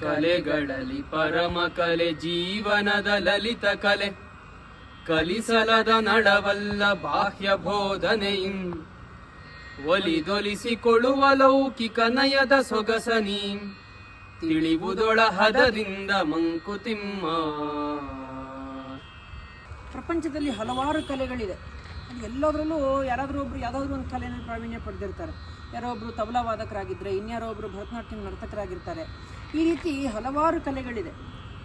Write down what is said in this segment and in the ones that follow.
ಕಲೆಗಳಲ್ಲಿ ಪರಮ ಕಲೆ, ಜೀವನದ ಲಲಿತ ಕಲೆ. ಕಲಿಸಲದ ನಡವಲ್ಲ ಬಾಹ್ಯ ಬೋಧನೆಯಿಂ ಒಲಿದೊಲಿಸಿಕೊಳ್ಳುವ ಲೌಕಿಕ ನಯದ ಸೊಗಸನಿ ತಿಳಿವುದೊಳ ಹದದಿಂದ ಮಂಕುತಿಮ್ಮ. ಪ್ರಪಂಚದಲ್ಲಿ ಹಲವಾರು ಕಲೆಗಳಿದೆ. ಎಲ್ಲದರಲ್ಲೂ ಯಾರಾದರೂ ಒಬ್ರು ಯಾವುದಾದ್ರೂ ಒಂದು ಕಲೆಯಲ್ಲಿ ಪ್ರಾವೀಣ್ಯ ಪಡೆದಿರ್ತಾರೆ. ಯಾರೋ ಒಬ್ರು ತಬಲಾ ವಾದಕರಾಗಿದ್ದರೆ ಇನ್ಯಾರೋ ಒಬ್ರು ಭರತನಾಟ್ಯಂ ನರ್ತಕರಾಗಿರ್ತಾರೆ. ಈ ರೀತಿ ಹಲವಾರು ಕಲೆಗಳಿದೆ.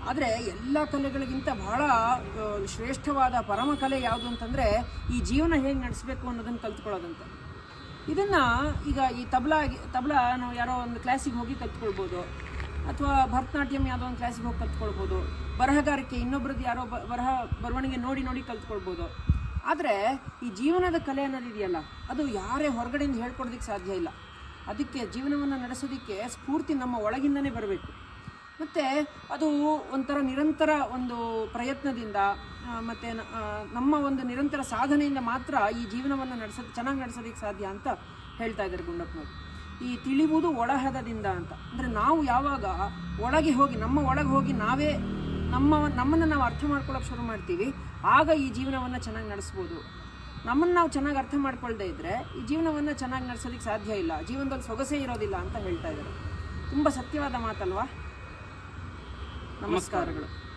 ಆದರೆ ಎಲ್ಲ ಕಲೆಗಳಿಗಿಂತ ಬಹಳ ಶ್ರೇಷ್ಠವಾದ ಪರಮ ಕಲೆ ಯಾವುದು ಅಂತಂದರೆ ಈ ಜೀವನ ಹೇಗೆ ನಡೆಸಬೇಕು ಅನ್ನೋದನ್ನು ಕಲ್ತ್ಕೊಳ್ಳೋದಂತ. ಇದನ್ನು ಈಗ ಈ ತಬಲಾ ತಬಲಾ ನಾವು ಯಾರೋ ಒಂದು ಕ್ಲಾಸಿಗೆ ಹೋಗಿ ಕಲ್ತ್ಕೊಳ್ಬೋದು. ಅಥವಾ ಭರತನಾಟ್ಯಂ ಯಾವುದೋ ಒಂದು ಕ್ಲಾಸಿಗೆ ಹೋಗಿ ಕಲ್ತ್ಕೊಳ್ಬೋದು. ಬರಹಗಾರಿಕೆ ಇನ್ನೊಬ್ರದ್ದು ಯಾರೋ ಬರಹ ಬರವಣಿಗೆ ನೋಡಿ ನೋಡಿ ಕಲ್ತ್ಕೊಳ್ಬೋದು. ಆದರೆ ಈ ಜೀವನದ ಕಲೆ ಅನ್ನೋದಿದೆಯಲ್ಲ, ಅದು ಯಾರೇ ಹೊರಗಡೆಯಿಂದ ಹೇಳ್ಕೊಡೋದಕ್ಕೆ ಸಾಧ್ಯ ಇಲ್ಲ. ಅದಕ್ಕೆ ಜೀವನವನ್ನು ನಡೆಸೋದಕ್ಕೆ ಸ್ಫೂರ್ತಿ ನಮ್ಮ ಒಳಗಿಂದನೇ ಬರಬೇಕು. ಮತ್ತು ಅದು ಒಂಥರ ನಿರಂತರ ಒಂದು ಪ್ರಯತ್ನದಿಂದ ಮತ್ತು ನಮ್ಮ ಒಂದು ನಿರಂತರ ಸಾಧನೆಯಿಂದ ಮಾತ್ರ ಈ ಜೀವನವನ್ನು ನಡೆಸೋದು, ಚೆನ್ನಾಗಿ ನಡೆಸೋದಕ್ಕೆ ಸಾಧ್ಯ ಅಂತ ಹೇಳ್ತಾ ಇದ್ದಾರೆ ಗುಂಡಪ್ಪನವರು. ಈ ತಿಳಿಯುವುದು ಒಳಹದದಿಂದ ಅಂತ. ಅಂದರೆ ನಾವು ಯಾವಾಗ ಒಳಗೆ ಹೋಗಿ, ನಮ್ಮ ಒಳಗೆ ಹೋಗಿ ನಾವೇ ನಮ್ಮ, ನಮ್ಮನ್ನು ನಾವು ಅರ್ಥ ಮಾಡ್ಕೊಳ್ಳೋಕೆ ಶುರು ಮಾಡ್ತೀವಿ, ಆಗ ಈ ಜೀವನವನ್ನು ಚೆನ್ನಾಗಿ ನಡೆಸ್ಬೋದು. ನಮ್ಮನ್ನು ನಾವು ಚೆನ್ನಾಗಿ ಅರ್ಥ ಮಾಡ್ಕೊಳ್ದೇ ಇದ್ದರೆ ಈ ಜೀವನವನ್ನು ಚೆನ್ನಾಗಿ ನಡೆಸೋದಕ್ಕೆ ಸಾಧ್ಯ ಇಲ್ಲ. ಜೀವನದಲ್ಲಿ ಸೊಗಸೇ ಇರೋದಿಲ್ಲ ಅಂತ ಹೇಳ್ತಾ ಇದ್ದಾರೆ. ತುಂಬ ಸತ್ಯವಾದ ಮಾತಲ್ವಾ? ನಮಸ್ಕಾರಗಳು.